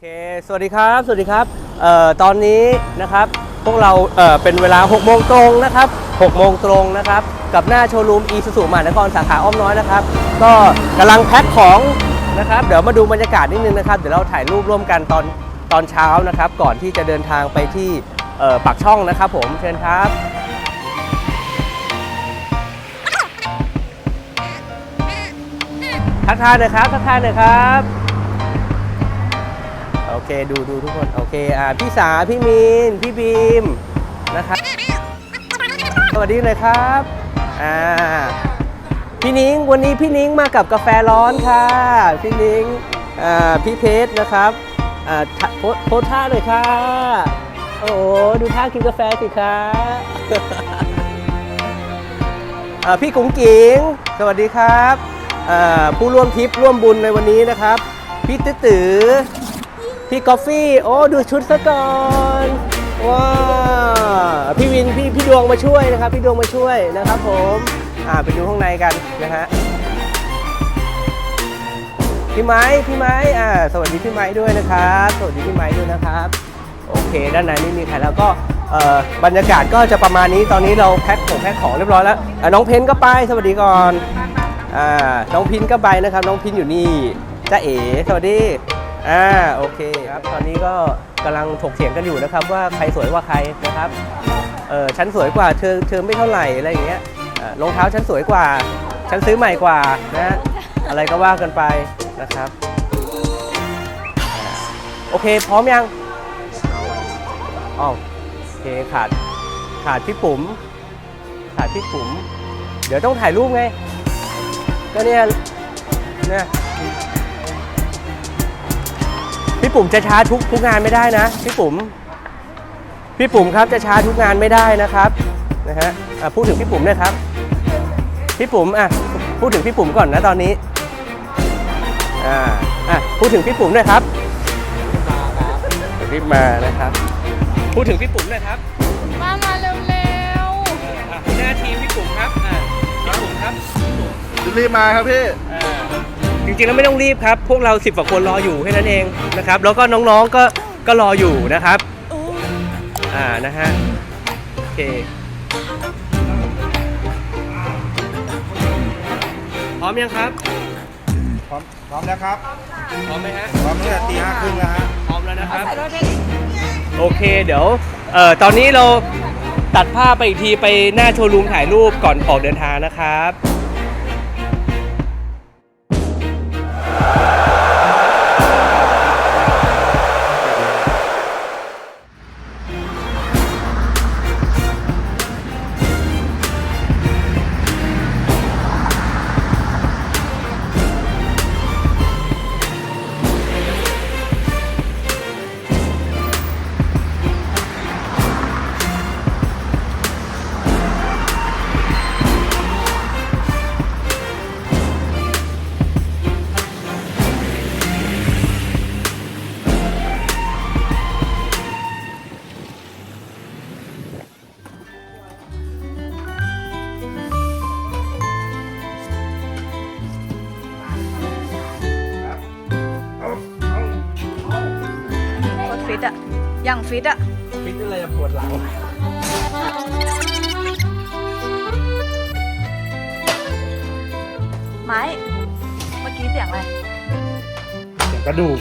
เค สวัสดีครับ สวัสดีครับเอ่อตอนนี้นะครับ พวกเราเอ่อเป็นเวลา6โมงตรงนะครับ6โมงตรงนะครับ กับหน้าโชว์รูมอีซูซูมหานครสาขาอ้อมน้อยนะครับ ก็กำลังแพ็คของนะครับ เดี๋ยวมาดูบรรยากาศนิดนึงนะครับ เดี๋ยวเราถ่ายรูปร่วมกันตอนตอนเช้านะครับ ก่อนที่จะเดินทางไปที่เอ่อปากช่องนะครับผม เชิญครับ ทักทายหน่อยครับ ทักทายหน่อยครับ เคดูดูทุกคน โอเค อ่า พี่สา พี่มีน พี่บีม นะครับ สวัสดีหน่อยครับ อ่า พี่นิ้ง วันนี้พี่นิ้งมากับกาแฟร้อนค่ะ พี่นิ้ง อ่า พี่เพชรนะครับ อ่าโพสโพสท่าหน่อยค่ะ โอ้โห ดูท่ากินกาแฟสิคะอ่าพี่กุ้งกิงสวัสดีครับ อ่า ผู้ร่วมทริปร่วมบุญในวันนี้นะครับ พี่ตื้อตือ พี่กอฟฟี่ โอ้ ดูชุดซะก่อนว้าวพี่วินพี่พี่ดวงมาช่วยนะครับ พี่ดวงมาช่วยนะครับผมอ่าไปดูข้างในกันนะฮะพี่ไม้พี่ไม้อ่าสวัสดีพี่ไม้ด้วยนะครับ สวัสดีพี่ไม้ด้วยนะครับ โอเค ด้านในไม่มีใครแล้วก็เอ่อบรรยากาศก็จะประมาณนี้ตอนนี้เราแพ็คของแพ็คของเรียบร้อยแล้วน้องเพนก็ไปสวัสดีก่อนอ่าน้องพินก็ไปนะครับ น้องพินอยู่นี่จ้าเอ๋สวัสดี อ่าโอเคครับตอนนี้ก็กำลังถกเถียงกันอยู่นะครับ ว่าใครสวยกว่าใครนะครับเออฉันสวยกว่าเธอเธอไม่เท่าไหร่อะไรอย่างเงี้ยอ่ารองเท้าฉันสวยกว่า ฉันซื้อใหม่กว่านะ อะไรก็ว่ากันไปนะครับอ่าโอเคพร้อมยังอ๋อโอเคขาดขาดพี่ปุ๋มขาดพี่ปุ๋มเดี๋ยวต้องถ่ายรูปไงก็เนี่ยเนี่ย พี่ปุ๋มจะช้าทุกทุกงานไม่ได้นะ พี่ปุ๋มพี่ปุ๋มครับจะช้าทุกงานไม่ได้นะครับนะฮะอะพูดถึงพี่ปุ๋มหนะครับ พี่ปุ๋มอะพูดถึงพี่ปุ๋มก่อนนะตอนนี้อ่าอะพูดถึงพี่ปุ๋มหน่อยครับรีบมานะครับ พูดถึงพี่ปุ๋มหน่อยครับมามาเร็วอะหัวหน้าทีมพี่ปุ๋มครับอะพี่ปุ๋มครับรีบมาครับพี่อ่า จริงๆแล้วไม่ต้องรีบครับ พวกเราสิบกว่าคนรออยู่แค่นั้นเองนะครับ แล้วก็น้องๆก็ก็รออยู่นะครับ อ่านะฮะโอเคพร้อมยังครับพร้อมพร้อมแล้วครับ พร้อมไหมฮะพร้อมตั้งแต่ตีห้าครึ่งแล้วฮะพร้อมแล้วนะครับๆใส่รถไปดิโอเคเดี๋ยวเอ่อตอนนี้เราตัดภาพไปอีกทีไปหน้าโชว์รูมถ่ายรูปก่อนออกเดินทางนะครับ ฟิตอะฟิตอะไรจะปวดหลังไม้เมื่อกี้เสียงอะไร เสียงกระดูก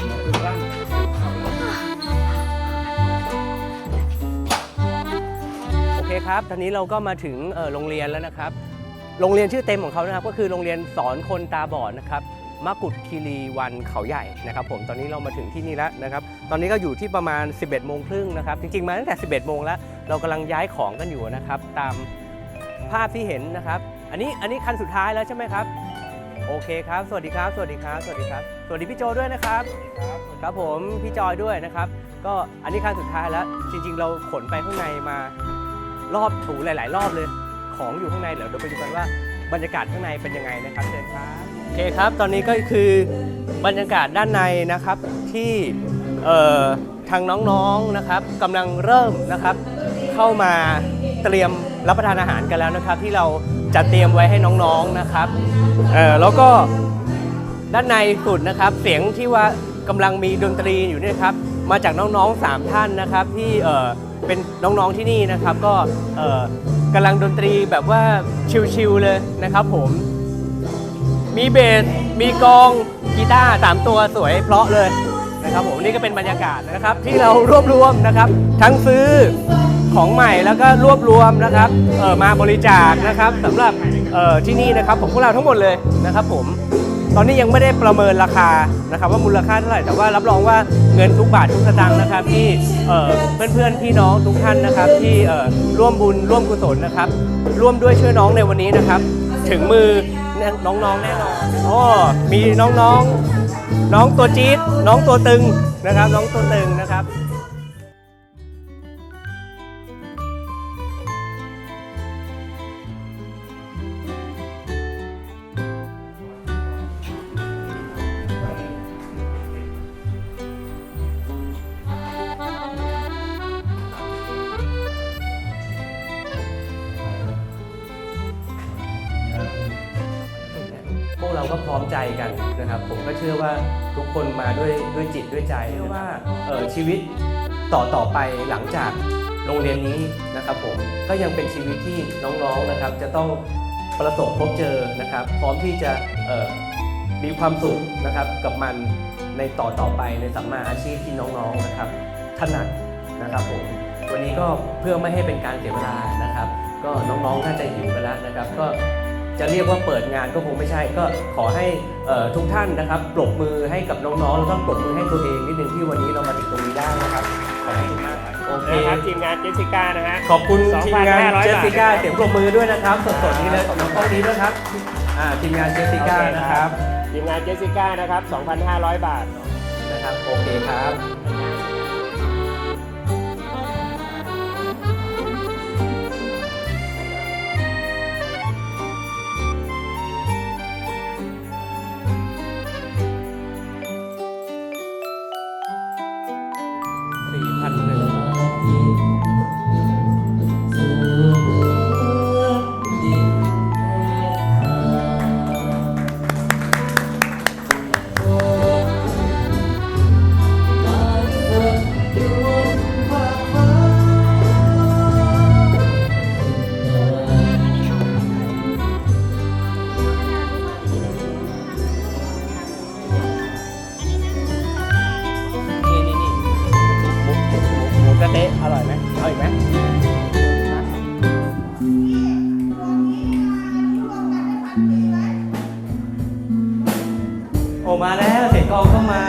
โอเคครับ ตอนนี้เราก็มาถึงเอ่อโรงเรียนแล้วนะครับ โรงเรียนชื่อเต็มของเขานะครับ ก็คือโรงเรียนสอนคนตาบอดนะครับ มะกุฎคีรีวันเขาใหญ่นะครับผมตอนนี้เรามาถึงที่นี่แล้วนะครับตอนนี้ก็อยู่ที่ประมาณ 11โมงครึ่งนะครับจริงๆมาตั้งแต่ 11โมงแล้วเรากำลังย้ายของกันอยู่นะครับตามภาพที่เห็นนะครับอันนี้อันนี้คันสุดท้ายแล้วใช่ไหมครับโอเคครับ สวัสดีครับ สวัสดีครับ สวัสดีครับ สวัสดีพี่โจด้วยนะครับ ครับผมพี่จอยด้วยนะครับ ก็อันนี้คันสุดท้ายแล้ว จริง ๆ เราขนไปข้างในมารอบถูหลาย ๆ รอบเลย ของอยู่ข้างในเดี๋ยวเราไปดูกันว่าบรรยากาศข้างในเป็นยังไงนะครับเชิญครับ โอเคครับ ตอนนี้ก็คือบรรยากาศด้านในนะครับที่ทางน้องๆนะครับกำลังเริ่มนะครับ เข้ามาเตรียมรับประทานอาหารกันแล้วนะครับ ที่เราจัดเตรียมไว้ให้น้องๆนะครับแล้วก็ด้านในสุดนะครับ เสียงที่ว่ากำลังมีดนตรีอยู่เนี่ยครับมาจากน้องๆ 3 ท่านนะครับ ที่เป็นน้องๆที่นี่นะครับ ก็กำลังดนตรีแบบว่าชิลๆเลยนะครับผม มีเบส มีกองกีตาร์สามตัวสวยเพราะเลยนะครับผมนี่ก็เป็นบรรยากาศนะครับ ที่เรารวบรวมนะครับ ทั้งซื้อของใหม่แล้วก็รวบรวมนะครับเออมาบริจาคนะครับสำหรับเอ่อที่นี่นะครับของพวกเราทั้งหมดเลยนะครับ ผมตอนนี้ยังไม่ได้ประเมินราคานะครับว่ามูลค่าเท่าไหร่แต่ว่ารับรองว่าเงินทุกบาททุกสตางค์นะครับ ที่เอ่อเพื่อนพี่น้องทุกท่านนะครับ ที่เอ่อร่วมบุญร่วมกุศลนะครับ ร่วมด้วยช่วยน้องในวันนี้นะครับ ถึงมือ น้องๆแน่นอนโอ้มีน้องๆ น้องตัวจี๊ดน้องตัวตึงนะครับ น้องตัวตึงนะครับ ใจกันนะครับ ผมก็เชื่อว่าทุกคนมาด้วยด้วยจิตด้วยใจเชื่อว่าเอ่อชีวิตต่อต่อไปหลังจากโรงเรียนนี้นะครับผมก็ยังเป็นชีวิตที่น้องๆนะครับ จะต้องประสบพบเจอนะครับ พร้อมที่จะเอ่อมีความสุขนะครับกับมันในต่อต่อไปในสัมมาอาชีพที่น้องๆนะครับถนัดนะครับผมวันนี้ก็เพื่อไม่ให้เป็นการเสียเวลานะครับ ก็น้องๆน่าจะหิวกันแล้วนะครับ ก็ จะเรียกว่าเปิดงานก็คงไม่ใช่ ก็ขอให้เอ่อทุกท่านนะครับปรบมือให้กับน้องๆ แล้วก็ปรบมือให้ตัวเองนิดนึงที่วันนี้เรามาถึงตรงนี้ได้นะครับขอบคุณมากครับโอเคนะครับทีมงานเจสสิก้านะฮะขอบคุณทีมงาน2,500เจสสิก้าบาทเสียงปรบมือด้วยนะครับสดๆนี้เลยของน้องกล้องนี้ด้วยครับอ่าทีมงานเจสสิก้านะครับทีมงานเจสสิก้านะครับ 2,500 บาทนะครับโอเคครับ อร่อยไหมเอาอีกไหมโอ้มาแล้วเสียงกลองเข้ามา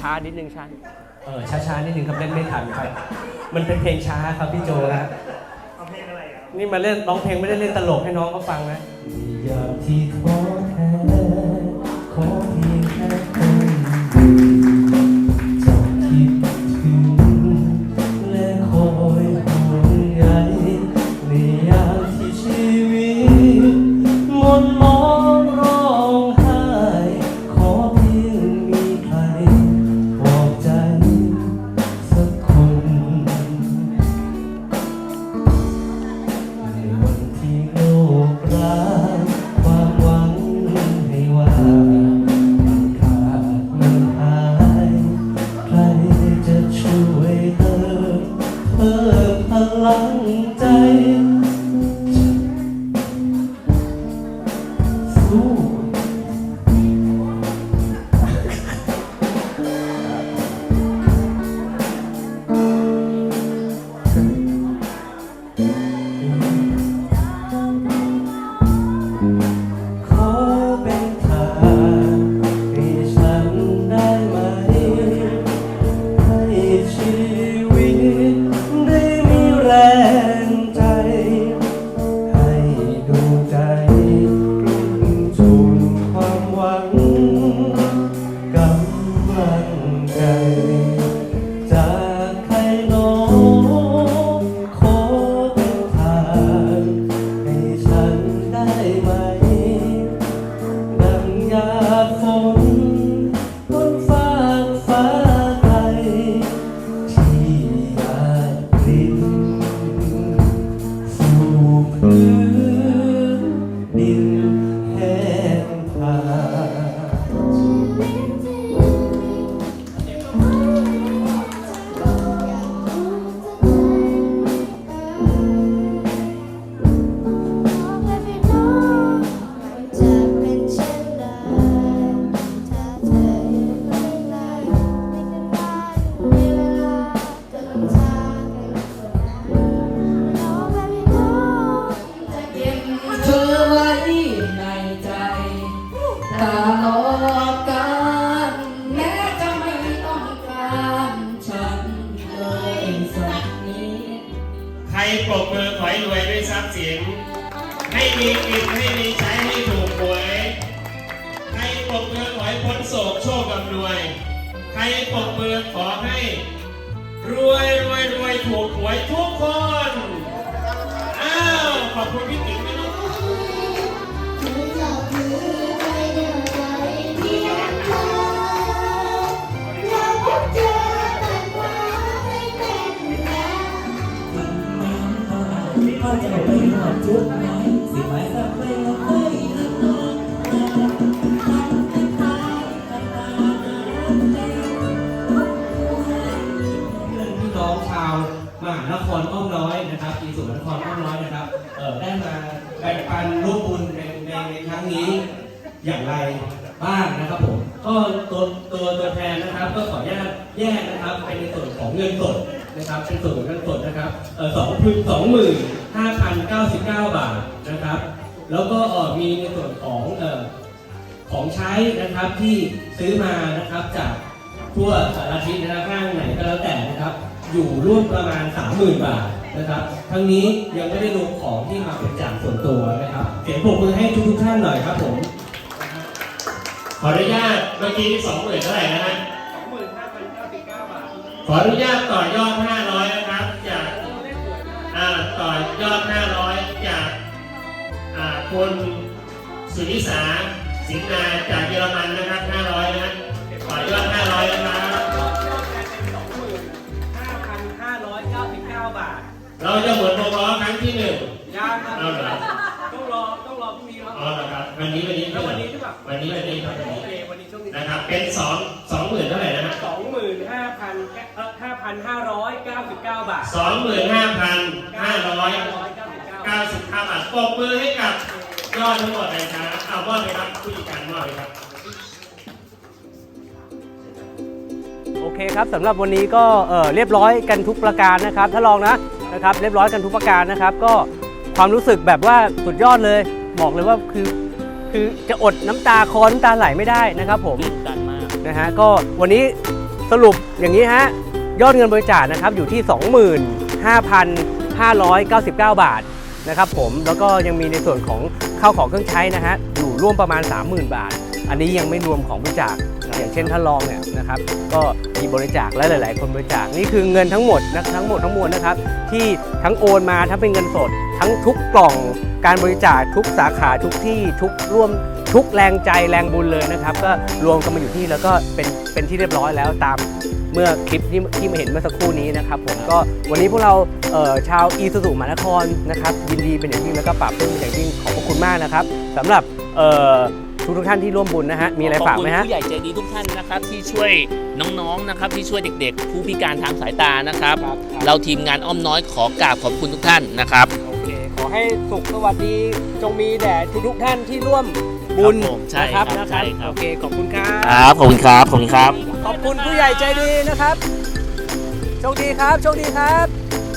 ช้านิดนึงช้าเออช้าๆนิดนึงครับเล่นไม่ทันครับ มันเป็นเพลงช้าครับพี่โจนะ นี่มาเล่นร้องเพลงไม่ได้เล่นตลกให้น้องเขาฟังนะ อยากที่ท้อ ปรบมือขอให้รวยด้วยทรัพย์สินให้มีกินให้มีใช้ให้ถูกหวยใครปรบมือขอให้พ้นโศกโชคกับรวย ใครปรบมือขอให้ รวยรวยรวยถูกหวยทุกคน อ้าว ขอบคุณพี่ติ๋ง ก็จะไปหอดจุดไหนสิไปสักไปแล้วไปแล้วนอนทำเป็นตายกันตาใจเพื่อนพี่น้องชาวมหานครอ้อมน้อยนะครับอีสุนครอ้อมน้อยนะครับเอ่อได้มาแบ่งปันร่วมบุญในในในครั้งนี้อย่างไรบ้างนะครับผมก็ตัวตัวตัวแทนนะครับ ก็ขออนุญาตแยกนะครับเป็นในส่วนของเงินสด นะครับเป็นส่วนของเงินสดนะครับสองพันสองหมื่นห้าพันเก้าสิบเก้าบาทนะครับ แล้วก็มีในส่วนของออของใช้นะครับที่ซื้อมานะครับจากทั่วสารทิศนะครับห้างไหนก็แล้วแต่นะครับ อยู่ร่วมประมาณ 30,000 บาทนะครับ ทั้งนี้ยังไม่ได้รวมของที่มาเป็นจากส่วนตัวนะครับเสียงปรบมือให้ทุกท่านหน่อยครับผม ขออนุญาตเมื่อกี้สองหมื่นเท่าไหร่นะฮะ ขออนุญาตต่อยอด 500 นะครับ จากอ่าต่อยอด 500 จากอ่าคุณสุนิสาสิงห์นาจากเยอรมันนะครับ 500 นะต่อยอด 500 นะครับ5,599 บาทเราจะหมุนวงล้อครั้งที่หนึ่งยังครับเอาเหรอต้องรอต้องรอพรุ่งนี้เนาะอ๋อเหรอครับ วันนี้วันนี้แล้ววันนี้หรือเปล่า วันนี้วันนี้ครับวันโอนี้เควันนี้ช่วงนี้นะครับ เป็นสองสองหมื่นเท่าไหร่นะฮะ สองหมื่น ห้าพันเอ่อห้าพันห้าร้อยเก้าสิบเก้าบาทสองหมื่นห้าพันห้าร้อยร้อยเก้าสิบเก้าเก้าสิบห้าบาทปรบมือให้กับยอดทั้งหมดเลยครับเอามอบเลยครับผู้จัดการมอบเลยครับ โอเคครับสำหรับวันนี้ก็เอ่อเรียบร้อยกันทุกประการนะครับ ถ้าลองนะนะครับเรียบร้อยกันทุกประการนะครับ ก็ความรู้สึกแบบว่าสุดยอดเลย บอกเลยว่าคือคือจะอดน้ำตาคลอน้ำตาไหลไม่ได้นะครับผมกันมาก นะฮะก็วันนี้ สรุปอย่างนี้ฮะ ยอดเงินบริจาคนะครับอยู่ที่ 25,599 บาทนะครับผมแล้วก็ยังมีในส่วนของข้าวของเครื่องใช้นะฮะอยู่ร่วมประมาณ 30,000 บาท อันนี้ยังไม่รวมของบริจาคอย่างเช่นท่านรองเนี่ยนะครับก็มีบริจาคและหลาย ๆ คนบริจาคนี่คือเงินทั้งหมดนะทั้งหมดทั้งมวลนะครับที่ทั้งโอนมาทั้งเป็นเงินสด ทั้งทุกกล่องการบริจาคทุกสาขาทุกที่ทุกร่วม ทุกแรงใจแรงบุญเลยนะครับ ก็รวมกันมาอยู่ที่แล้วก็เป็นเป็นที่เรียบร้อยแล้วตามเมื่อคลิปที่ที่มาเห็นเมื่อสักครู่นี้นะครับผมก็วันนี้พวกเราเอ่อชาวอีสุสุมหานครนะครับยินดีเป็นอย่างยิ่งแล้วก็ปราบปลื้มเป็นอย่างยิ่งขอบพระคุณมากนะครับสำหรับเอ่อทุกทุกๆท่านที่ร่วมบุญนะฮะมีอะไรฝากไหมขฮะอบคุณผู้ใหญ่ใจดีทุกท่านนะครับที่ช่วยน้องๆนะครับที่ช่วยเด็กๆ ผู้พิการทางสายตานะครับครับครับเราทีมงานอ้อมน้อยขอกราบขอบคุณทุกท่านนะครับโอเคขอให้สุขสวัสดีจงมีแด่ทุกๆท่านที่ร่วม บุญครับผมใช่นะครับครับนะคใช่รับครับโอเค ขอบคุณครับ ครับขอบคุณครับขอบคุณครับ ขอบคุณผู้ใหญ่ใจดีนะครับ โชคดีครับ โชคดีครับ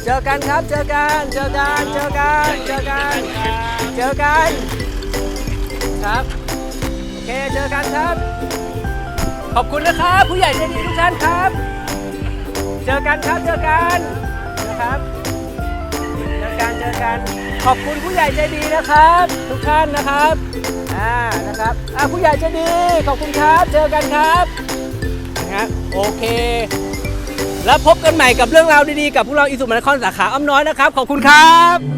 เจอกันครับ เจอกัน เจอกัน เจอกัน เจอกัน เจอกัน ครับ โอเค เจอกันครับ ขอบคุณนะครับ ผู้ใหญ่ใจดีทุกท่านครับ เจอกันครับ เจอกันนะครับ เจอกัน เจอกัน ขอบคุณผู้ใหญ่ใจดีนะครับ ทุกท่านนะครับ อ่านะครับอ่าผู้ใหญ่ใจดีขอบคุณครับเจอกันครับนะฮะโอเค แล้วพบกันใหม่กับเรื่องราวดีๆกับพวกเราอิสุมนครสาขาอ้อมน้อยนะครับ ขอบคุณครับ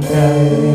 day.